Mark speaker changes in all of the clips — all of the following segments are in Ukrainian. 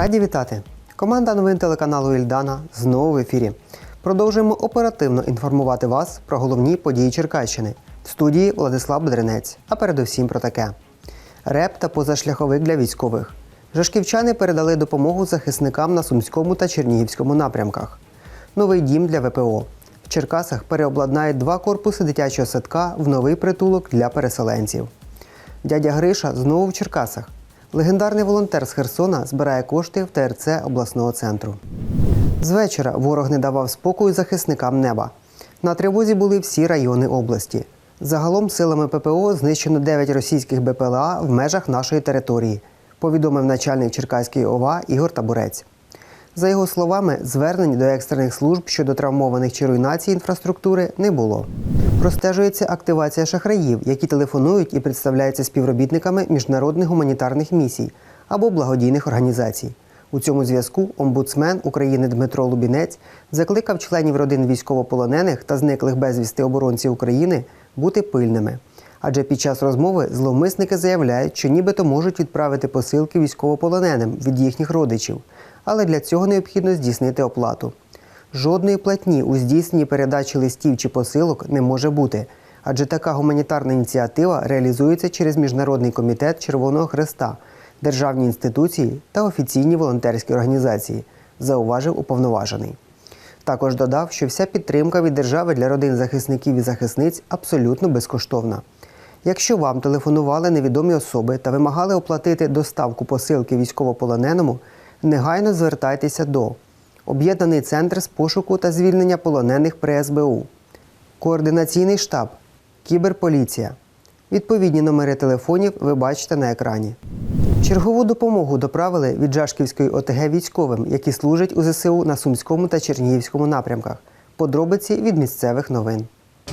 Speaker 1: Раді вітати! Команда новин телеканалу Ільдана знову в ефірі. Продовжуємо оперативно інформувати вас про головні події Черкащини. В студії Владислав Бедренець. А передусім про таке: РЕП та позашляховик для військових. Жашківчани передали допомогу захисникам на Сумському та Чернігівському напрямках. Новий дім для ВПО. В Черкасах переобладнають два корпуси дитячого садка в новий притулок для переселенців. Дядя Гриша знову в Черкасах. Легендарний волонтер з Херсона збирає кошти в ТРЦ обласного центру. З вечора ворог не давав спокою захисникам неба. На тривозі були всі райони області. Загалом силами ППО знищено 9 російських БПЛА в межах нашої території, повідомив начальник Черкаської ОВА Ігор Табурець. За його словами, звернень до екстрених служб щодо травмованих чи руйнації інфраструктури не було. Простежується активація шахраїв, які телефонують і представляються співробітниками міжнародних гуманітарних місій або благодійних організацій. У цьому зв'язку омбудсмен України Дмитро Лубінець закликав членів родин військовополонених та зниклих безвісти оборонців України бути пильними. Адже під час розмови зловмисники заявляють, що нібито можуть відправити посилки військовополоненим від їхніх родичів, але для цього необхідно здійснити оплату. Жодної платні у здійсненні передачі листів чи посилок не може бути, адже така гуманітарна ініціатива реалізується через Міжнародний комітет Червоного Хреста, державні інституції та офіційні волонтерські організації, зауважив уповноважений. Також додав, що вся підтримка від держави для родин захисників і захисниць абсолютно безкоштовна. Якщо вам телефонували невідомі особи та вимагали оплатити доставку посилки військовополоненому, негайно звертайтеся до Об'єднаний центр з пошуку та звільнення полонених при СБУ, Координаційний штаб, Кіберполіція. Відповідні номери телефонів ви бачите на екрані. Чергову допомогу доправили від Жашківської ОТГ військовим, які служать у ЗСУ на Сумському та Чернігівському напрямках. Подробиці від місцевих новин.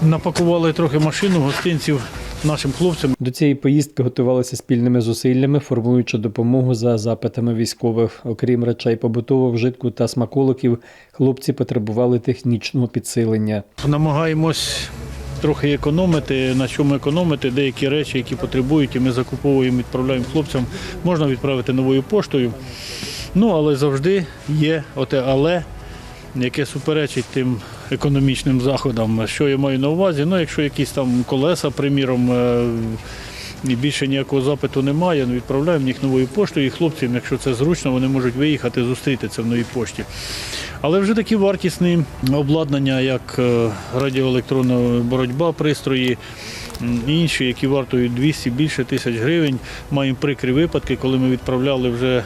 Speaker 2: Напакували трохи машину гостинців нашим хлопцям.
Speaker 3: До цієї поїздки готувалися спільними зусиллями, формуючи допомогу за запитами військових. Окрім речей побутового вжитку та смаколиків, хлопці потребували технічного підсилення.
Speaker 2: Намагаємось трохи економити, на чому економити, деякі речі, які потребують, і ми закуповуємо, відправляємо хлопцям. Можна відправити новою поштою. Ну, але завжди є оте але, яке суперечить тим економічним заходам. Що я маю на увазі? Ну, якщо якісь там колеса, приміром, е, і більше ніякого запиту немає, ну, відправляємо їх новою поштою, і хлопцям, якщо це зручно, вони можуть виїхати, зустріти це в новій пошті. Але вже такі вартісні обладнання, як е, радіоелектронна боротьба, пристрої, інші, які вартують 200 більше тисяч гривень. Маємо прикрі випадки, коли ми відправляли вже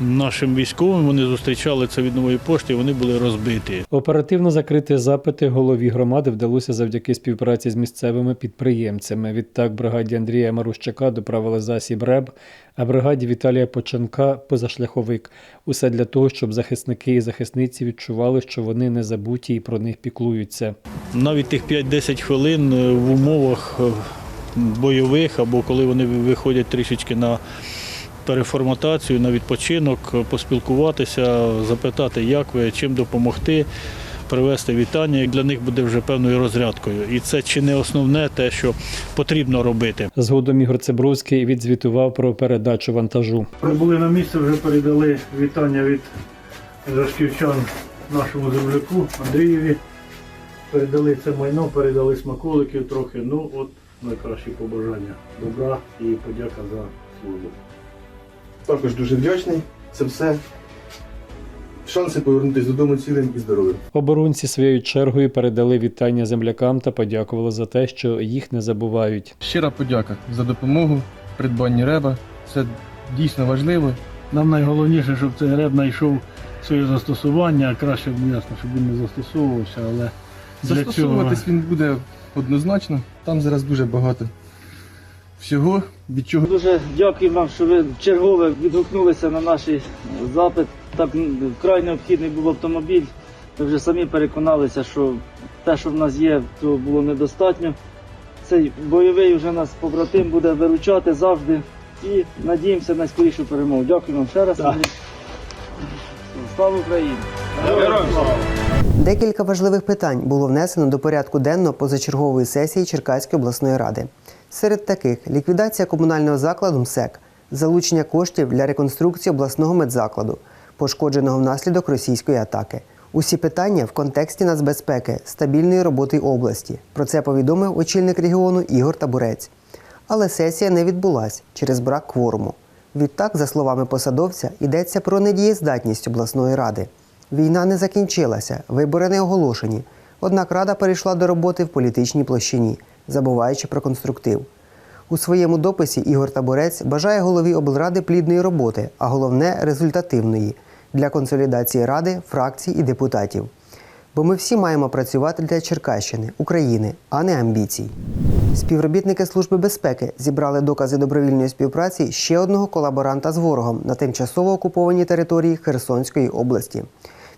Speaker 2: нашим військовим, вони зустрічали це від нової пошти, і вони були розбиті.
Speaker 3: Оперативно закрити запити голові громади вдалося завдяки співпраці з місцевими підприємцями. Відтак бригаді Андрія Марущака доправили засіб РЕБ, а бригаді Віталія Почанка позашляховик. Усе для того, щоб захисники і захисниці відчували, що вони не забуті і про них піклуються.
Speaker 2: Навіть тих 5-10 хвилин е, в умовах е, бойових або коли вони виходять трішечки на переформатацію, на відпочинок, е, поспілкуватися, запитати, як ви, чим допомогти, привезти вітання. Для них буде вже певною розрядкою. І це чи не основне те, що потрібно робити.
Speaker 3: Згодом Ігор Цебровський відзвітував про передачу вантажу.
Speaker 2: Прибули на місце, вже передали вітання від жашківчан нашому земляку Андрієві. Передали це майно, передали смаколиків трохи. Ну от найкращі побажання. Добра і подяка за службу.
Speaker 4: Також дуже вдячний. Це все. Шанси повернутися додому цілим і здоровим.
Speaker 3: Оборонці своєю чергою передали вітання землякам та подякували за те, що їх не забувають.
Speaker 5: Щира подяка за допомогу, придбанні реба. Це дійсно важливо.
Speaker 2: Нам найголовніше, щоб цей греб знайшов своє застосування, а краще б ясно, щоб він не застосовувався, але для цього
Speaker 5: Застосовуватись він буде однозначно. Там зараз дуже багато всього, від чого
Speaker 6: Дуже дякую вам, що ви чергове відгукнулися на наш запит. Так вкрай необхідний був автомобіль. Ми вже самі переконалися, що те, що в нас є, то було недостатньо. Цей бойовий вже нас побратим буде виручати завжди. І надіємося на скорішу перемогу. Дякую вам ще раз. Андрій. Слава Україні!
Speaker 1: Декілька важливих питань було внесено до порядку денного позачергової сесії Черкаської обласної ради. Серед таких ліквідація комунального закладу МСЕК, залучення коштів для реконструкції обласного медзакладу, пошкодженого внаслідок російської атаки. Усі питання в контексті нацбезпеки, стабільної роботи області. Про це повідомив очільник регіону Ігор Табурець. Але сесія не відбулась через брак кворуму. Відтак, за словами посадовця, йдеться про недієздатність обласної ради. Війна не закінчилася, вибори не оголошені. Однак рада перейшла до роботи в політичній площині, забуваючи про конструктив. У своєму дописі Ігор Таборець бажає голові облради плідної роботи, а головне результативної для консолідації ради, фракцій і депутатів. Бо ми всі маємо працювати для Черкащини, України, а не амбіцій. Співробітники Служби безпеки зібрали докази добровільної співпраці ще одного колаборанта з ворогом на тимчасово окупованій території Херсонської області.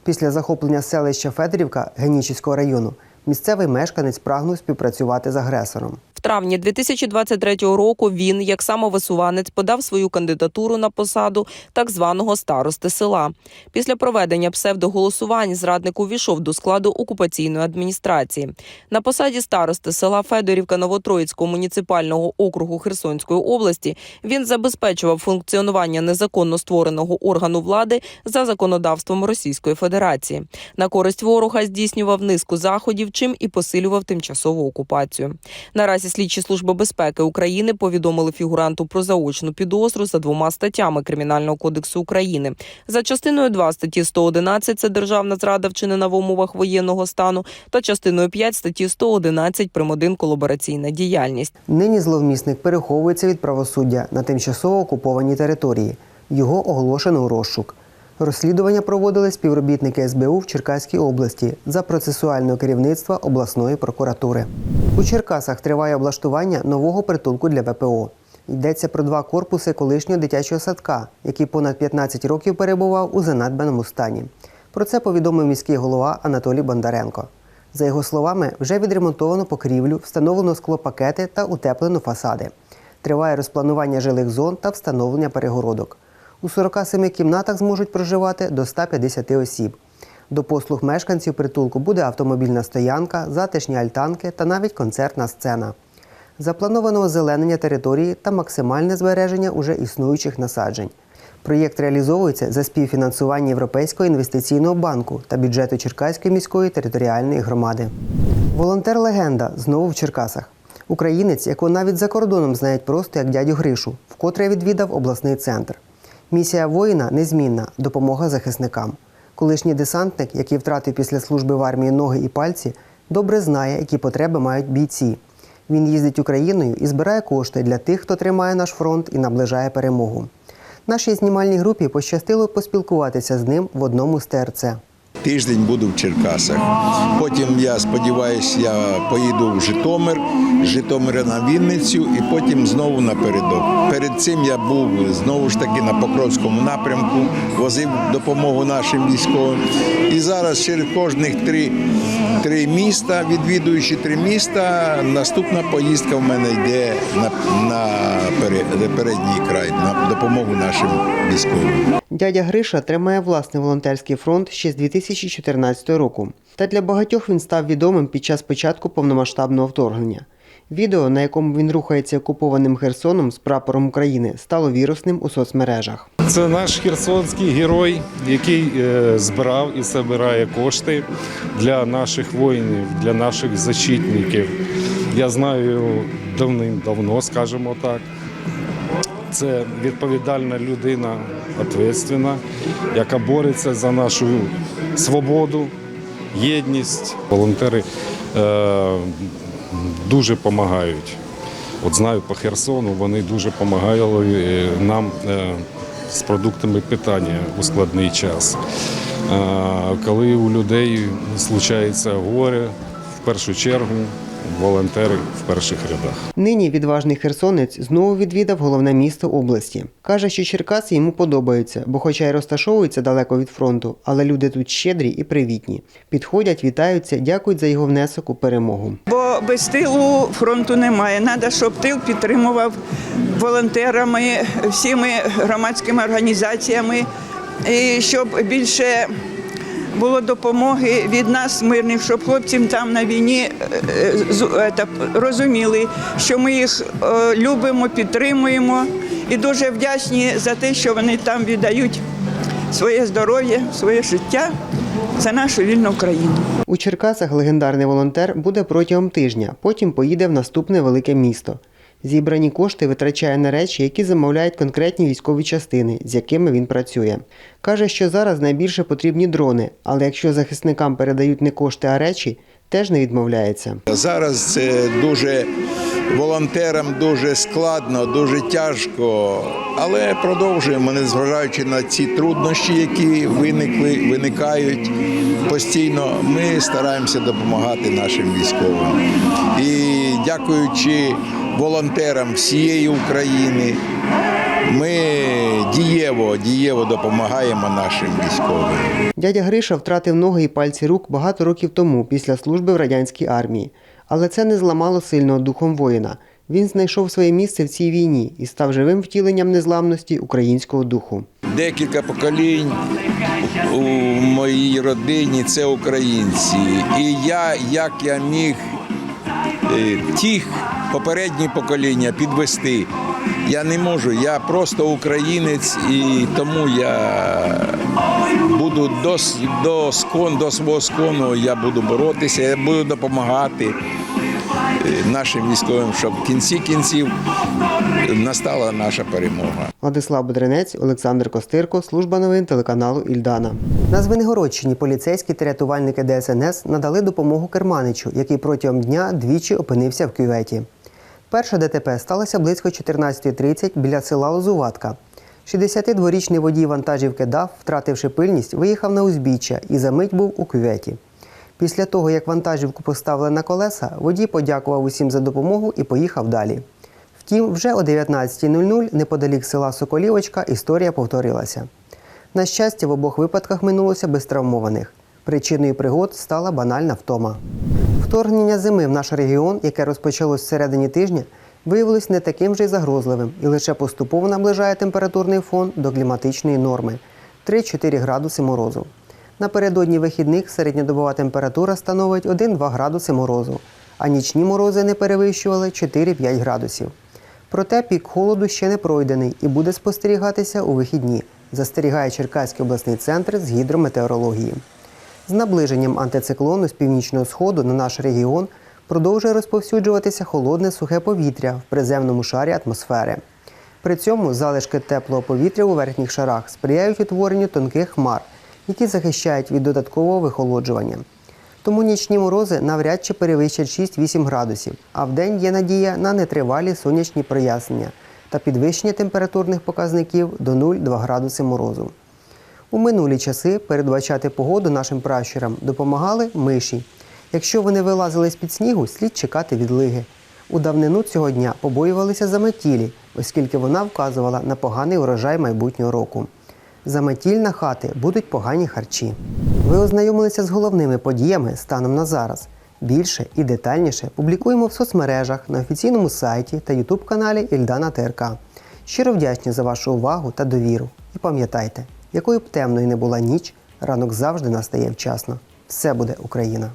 Speaker 1: Після захоплення селища Федорівка Генічівського району місцевий мешканець прагнув співпрацювати з агресором.
Speaker 7: Травні 2023 року він, як самовисуванець, подав свою кандидатуру на посаду так званого старости села. Після проведення псевдоголосувань зрадник увійшов до складу окупаційної адміністрації. На посаді старости села Федорівка Новотроїцького муніципального округу Херсонської області він забезпечував функціонування незаконно створеного органу влади за законодавством Російської Федерації. На користь ворога здійснював низку заходів, чим і посилював тимчасову окупацію. Наразі слідчі служби безпеки України повідомили фігуранту про заочну підозру за двома статтями Кримінального кодексу України. За частиною 2 статті 111 – це державна зрада вчинена в умовах воєнного стану, та частиною 5 статті 111 прим. 1 колабораційна діяльність.
Speaker 1: Нині зловмісник переховується від правосуддя на тимчасово окупованій території. Його оголошено у розшук. Розслідування проводили співробітники СБУ в Черкаській області за процесуального керівництва обласної прокуратури. У Черкасах триває облаштування нового притулку для ВПО. Йдеться про два корпуси колишнього дитячого садка, який понад 15 років перебував у занедбаному стані. Про це повідомив міський голова Анатолій Бондаренко. За його словами, вже відремонтовано покрівлю, встановлено склопакети та утеплено фасади. Триває розпланування жилих зон та встановлення перегородок. У 47 кімнатах зможуть проживати до 150 осіб. До послуг мешканців притулку буде автомобільна стоянка, затишні альтанки та навіть концертна сцена. Заплановано озеленення території та максимальне збереження уже існуючих насаджень. Проєкт реалізовується за співфінансування Європейського інвестиційного банку та бюджету Черкаської міської територіальної громади. Волонтер-легенда знову в Черкасах. Українець, якого навіть за кордоном знають просто як дядю Гришу, вкотре відвідав обласний центр. Місія воїна незмінна допомога захисникам. Колишній десантник, який втратив після служби в армії ноги і пальці, добре знає, які потреби мають бійці. Він їздить Україною і збирає кошти для тих, хто тримає наш фронт і наближає перемогу. Нашій знімальній групі пощастило поспілкуватися з ним в одному з ТРЦ.
Speaker 8: Тиждень буду в Черкасах. Потім я сподіваюся, я поїду в Житомир, з Житомира на Вінницю і потім знову напередок. Перед цим я був знову ж таки на Покровському напрямку, возив допомогу нашим військовим. І зараз через кожних три, три міста, відвідуючи три міста, наступна поїздка в мене йде на, на передній край, на допомогу нашим військовим.
Speaker 1: Дядя Гриша тримає власний волонтерський фронт ще з 2014 року. Та для багатьох він став відомим під час початку повномасштабного вторгнення. Відео, на якому він рухається окупованим Херсоном з прапором України, стало вірусним у соцмережах.
Speaker 9: Це наш херсонський герой, який е, збирав і збирає кошти для наших воїнів, для наших защитників. Я знаю його давним-давно, скажімо так. Це відповідальна людина, відповідальна, яка бореться за нашу свободу, єдність. Волонтери е, дуже допомагають. От знаю по Херсону, вони дуже допомагали е, нам е, з продуктами питання у складний час. Е, Коли у людей случається горе, в першу чергу волонтери в перших рядах.
Speaker 1: Нині відважний херсонець знову відвідав головне місто області. Каже, що Черкаси йому подобаються, бо хоча й розташовуються далеко від фронту, але люди тут щедрі і привітні. Підходять, вітаються, дякують за його внесок у перемогу.
Speaker 10: Бо без тилу фронту немає. Треба, щоб тил підтримував волонтерами, всіми громадськими організаціями, і щоб більше було допомоги від нас, мирних, щоб хлопцям там на війні е, е, розуміли, що ми їх е, любимо, підтримуємо і дуже вдячні за те, що вони там віддають своє здоров'я, своє життя за нашу вільну країну.
Speaker 1: У Черкасах легендарний волонтер буде протягом тижня, потім поїде в наступне велике місто. Зібрані кошти витрачає на речі, які замовляють конкретні військові частини, з якими він працює. Каже, що зараз найбільше потрібні дрони, але якщо захисникам передають не кошти, а речі, теж не відмовляється.
Speaker 8: Зараз це дуже волонтерам дуже складно, дуже тяжко, але продовжуємо, незважаючи на ці труднощі, які виникли, виникають постійно. Ми стараємося допомагати нашим військовим. І дякуючи волонтерам всієї України, ми дієво, дієво допомагаємо нашим військовим.
Speaker 1: Дядя Гриша втратив ноги і пальці рук багато років тому після служби в радянській армії. Але це не зламало сильного духом воїна. Він знайшов своє місце в цій війні і став живим втіленням незламності українського духу.
Speaker 8: Декілька поколінь у моїй родині це українці. І я, як я міг тих попередні покоління підвести, я не можу. Я просто українець, і тому я буду до, до, скон, до свого скону я буду боротися, я буду допомагати е, нашим військовим, щоб в кінці кінців настала наша перемога.
Speaker 1: Владислав Бедренець, Олександр Костирко, служба новин телеканалу Ільдана. На Звенигородщині поліцейські та рятувальники ДСНС надали допомогу керманичу, який протягом дня двічі опинився в кюветі. Перша ДТП сталося близько 14.30 біля села Лозуватка. 62-річний водій вантажівки ДАФ, втративши пильність, виїхав на узбіччя і за мить був у кюветі. Після того, як вантажівку поставили на колеса, водій подякував усім за допомогу і поїхав далі. Втім, вже о 19.00 неподалік села Соколівочка історія повторилася. На щастя, в обох випадках минулося без травмованих. Причиною пригод стала банальна втома. Вторгнення зими в наш регіон, яке розпочалось всередині тижня, виявилось не таким же й загрозливим і лише поступово наближає температурний фон до кліматичної норми 3-4 градуси морозу. Напередодні вихідних середньодобова температура становить 1-2 градуси морозу, а нічні морози не перевищували 4-5 градусів. Проте пік холоду ще не пройдений і буде спостерігатися у вихідні, застерігає Черкаський обласний центр з гідрометеорології. З наближенням антициклону з північного сходу на наш регіон продовжує розповсюджуватися холодне сухе повітря в приземному шарі атмосфери. При цьому залишки теплого повітря у верхніх шарах сприяють утворенню тонких хмар, які захищають від додаткового вихолоджування. Тому нічні морози навряд чи перевищать 6-8 градусів, а вдень є надія на нетривалі сонячні прояснення та підвищення температурних показників до 0-2 градуси морозу. У минулі часи передбачати погоду нашим пращурам допомагали миші. Якщо вони вилазили з-під снігу, слід чекати відлиги. У давнину цього дня побоювалися заметілі, оскільки вона вказувала на поганий урожай майбутнього року. Заметіль на хати будуть погані харчі. Ви ознайомилися з головними подіями станом на зараз. Більше і детальніше публікуємо в соцмережах на офіційному сайті та ютуб каналі Ільдана ТРК. Щиро вдячні за вашу увагу та довіру. І пам'ятайте, якою б темною не була ніч, ранок завжди настає вчасно. Все буде Україна!